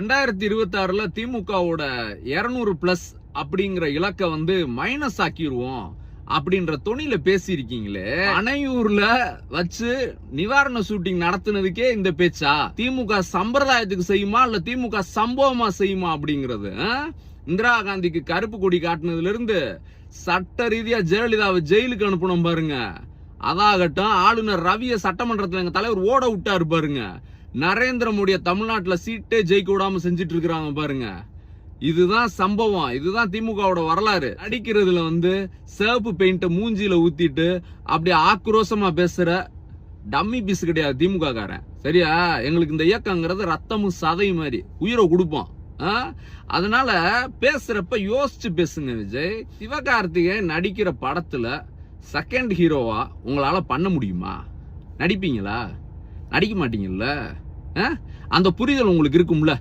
ரெண்டாயிரத்தி இருபத்தி ஆறுல திமுகவோட இருநூறு பிளஸ் அப்படிங்கிற இலக்கை வந்து மைனஸ் ஆக்கிடுவோம் அப்படின்ற துணியில பேசியிருக்கீங்களே. அணையூர்ல வச்சு நிவாரண ஷூட்டிங் நடத்துனதுக்கே இந்த பேச்சா? திமுக சம்பிரதாயத்துக்கு செய்யுமா இல்ல திமுக சம்பவமா செய்யுமா அப்படிங்கிறது இந்திரா காந்திக்கு கருப்பு கொடி காட்டுனதுல இருந்து சட்ட ரீதியா ஜெயலலிதாவை ஜெயிலுக்கு அனுப்பணும் பாருங்க. அதாகட்டும் ஆளுநர் ரவிய சட்டமன்றத்துல எங்க தலைவர் ஓட விட்டாரு பாருங்க. நரேந்திர மோடிய தமிழ்நாட்டில் சீட்டே ஜெயிக்க விடாம செஞ்சுட்டு இருக்கிறாங்க பாருங்க. இதுதான் சம்பவம். இதுதான் திமுகவோட வரலாறு. அடிக்கிறதுல வந்து சிவப்பு பெயிண்ட்டை மூஞ்சியில ஊத்திட்டு அப்படி ஆக்ரோஷமா பேசுற டம்மி பீஸ் கிடையாது திமுக காரன் சரியா? எங்களுக்கு இந்த இயக்கங்கிறது ரத்தமும் சதையும் மாதிரி. உயிரை கொடுப்போம். ஆ? அதனால பேசுறப்ப யோசிச்சு பேசுங்க விஜய். சிவகார்த்திகேயன் நடிக்கிற படத்துல செகண்ட் ஹீரோவா உங்களால பண்ண முடியுமா? நடிப்பீங்களா? நடிக்க மாட்டீங்கல்ல ஆ? அந்த புரிதல் உங்களுக்கு இருக்கும்ல